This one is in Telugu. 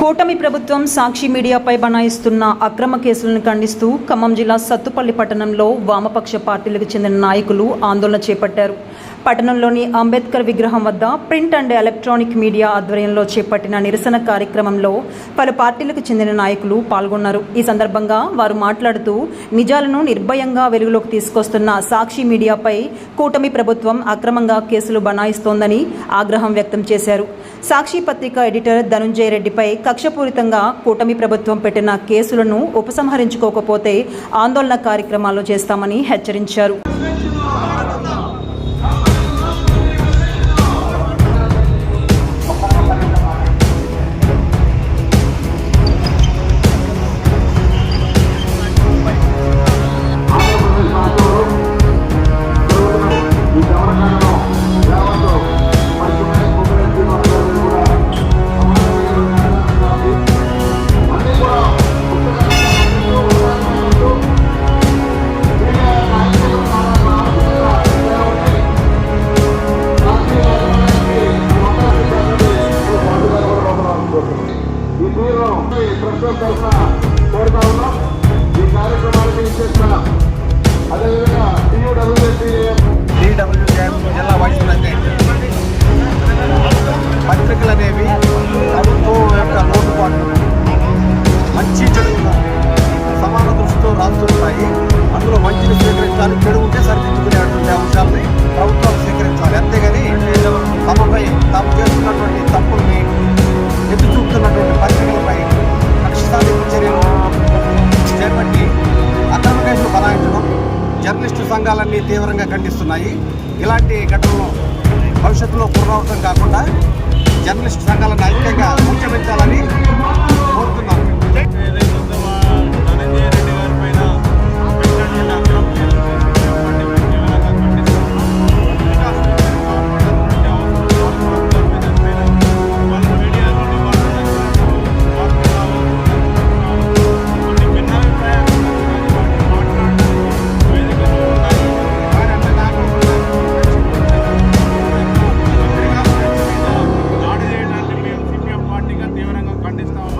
కూటమి ప్రభుత్వం సాక్షి మీడియాపై బనాయిస్తున్న అక్రమ కేసులను ఖండిస్తూ ఖమ్మం జిల్లా సత్తుపల్లి పట్టణంలో వామపక్ష పార్టీలకు చెందిన నాయకులు ఆందోళన చేపట్టారు. పట్టణంలోని అంబేద్కర్ విగ్రహం వద్ద ప్రింట్ అండ్ ఎలక్ట్రానిక్ మీడియా ఆధ్వర్యంలో చేపట్టిన నిరసన కార్యక్రమంలో పలు పార్టీలకు చెందిన నాయకులు పాల్గొన్నారు. ఈ సందర్భంగా వారు మాట్లాడుతూ నిజాలను నిర్భయంగా వెలుగులోకి తీసుకొస్తున్న సాక్షి మీడియాపై కూటమి ప్రభుత్వం అక్రమంగా కేసులు బనాయిస్తోందని ఆగ్రహం వ్యక్తం చేశారు. సాక్షి పత్రిక ఎడిటర్ ధనుంజయ రెడ్డిపై కక్షపూరితంగా కూటమి ప్రభుత్వం పెట్టిన కేసులను ఉపసంహరించుకోకపోతే ఆందోళన కార్యక్రమాలు చేస్తామని హెచ్చరించారు. ప్రభుత్వం తరఫున కోరుతా ఉన్నాం. ఈ కార్యక్రమానికి ఇచ్చేస్తున్నాం అదేవిధంగా జర్నలిస్టు సంఘాలన్నీ తీవ్రంగా ఖండిస్తున్నాయి. ఇలాంటి ఘటనలు భవిష్యత్తులో పునరావృతం కాకుండా జర్నలిస్టు సంఘాలను ఐక్యంగా ఉద్యమించాలని han